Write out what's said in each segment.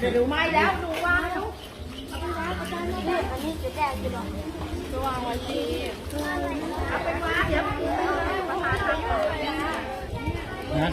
เดี๋ยวดูไม้แล้วดูวางแล้วอันนี้จะแดงจะบอกจะวางไว้ที่เอาไปวางเดี๋ยวประธานทำก่อนนะนะ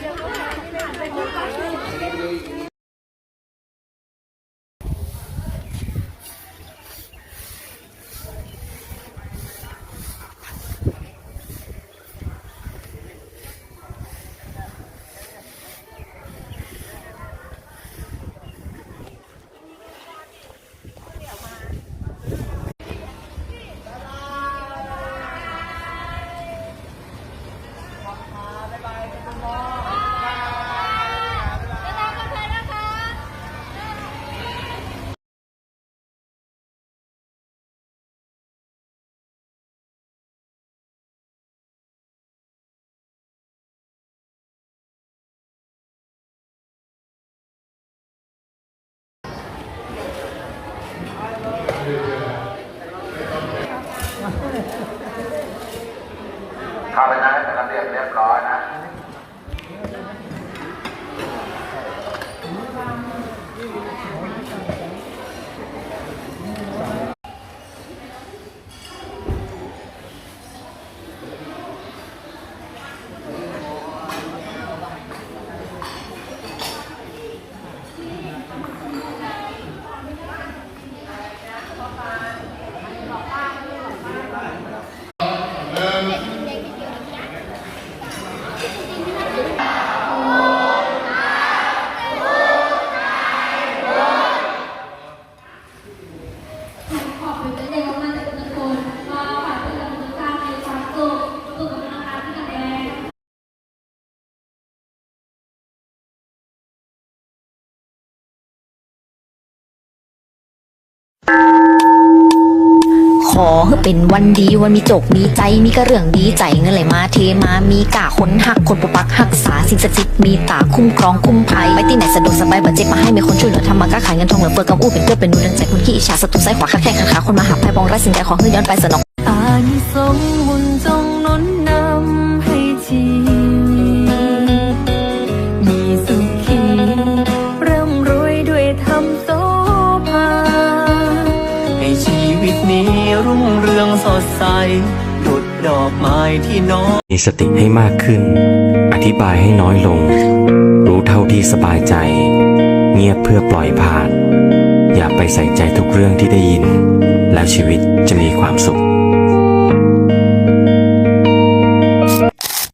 เข้าไปนะเป็นระเบียบเรียบร้อยนะ ให้เป็นวันดีวันมีจกมีใจมีกระเรื่องดีใจเงินไหลมาเทมามีกะคนหักคนปปักหักษาสิ่งศักดิ์สิทธิ์มีตาคุ้มครองคุ้มภัยไปที่ไหนสะดวกสบายบัจเจ็บมาให้มีคนช่วยเหลือทำมาค้าขายเงินทองเหลือเฟือกับอู้เป็นเกื้อเป็นนูนดังใจคนขี้อิจฉาศัตรูซ้ายขวาข้าแข้งขาขาคนมาหาภัยบองร้สิ่งใดขอให้ย้อนไปสนองอานิสงส์บุญจง สดใสดุดดอกไม้ที่น้องมีสติให้มากขึ้น อธิบายให้น้อยลง รู้เท่าที่สบายใจ เงียบเพื่อปล่อยผ่าน อย่าไปใส่ใจทุกเรื่องที่ได้ยิน แล้วชีวิตจะมีความสุข